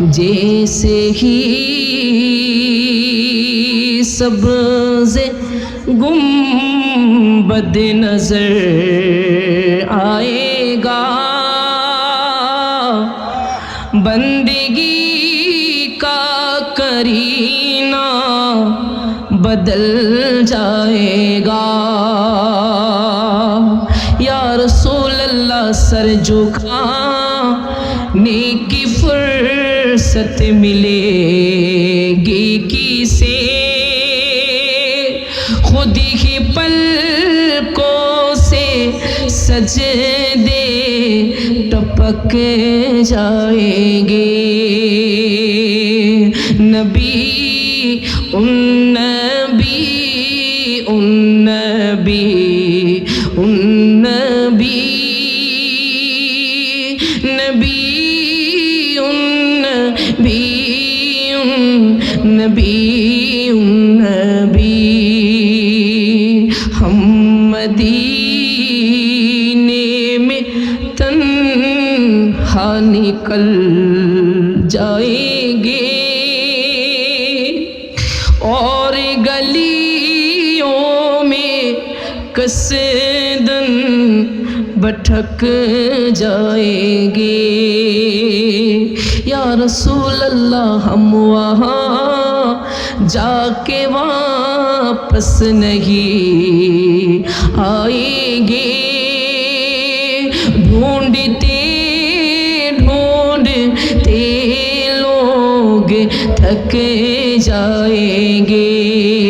جیسے ہی سبز گنبد نظر آئے گا۔ بندگی کا کرینہ بدل جائے گا۔ یا رسول اللہ سر جھکا، نیکی فرصت ملے گی کسے خود ہی پلکوں سے سجدے ٹپک جائیں گے نبی ان نبی ان نبی ان نبی نبی نبی ان نبی ان نبی ہم مدینے میں تنہا نکل جائیں گے کسدن بٹھک جائیں گے یا رسول اللہ ہم وہاں جا کے واپس نہیں آئیں گے ڈھونڈتے ڈھونڈتے لوگ تھک جائیں گے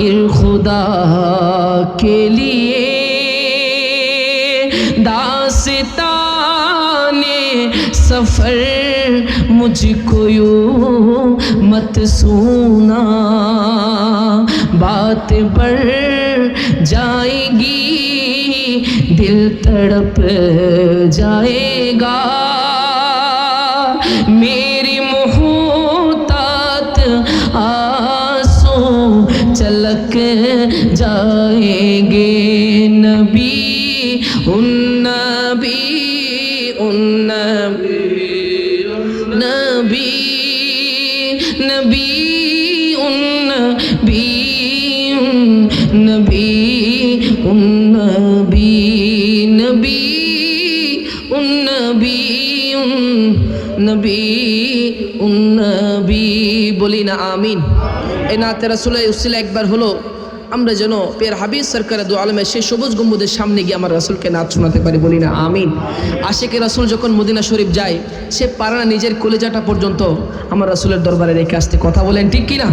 زائر خدا کے لیے داستان سفر مجھ کو یوں مت سونا بات بڑھ جائے گی دل تڑپ جائے گا میری نبی ان نبی ان نبی نبی نبی ان نبی ان نبی ان نبی نبی ان نبی ان نبی ان نبی বলি না আমিন এই নাতে রাসূলের উসিলা একবার হলো আমরা যেন পের হাবিজ সরকারের দু আলমের সেই সবুজ গম্বুদের সামনে গিয়ে আমার রাসুলকে নাচ শোনাতে পারি বলি না, আমিন। আশেকে রাসুল যখন মদিনা শরীফ যায়, সে পারে না নিজের কলেজাটা পর্যন্ত আমার রাসুলের দরবারে রেখে আসতে কথা বলেন, ঠিক কি না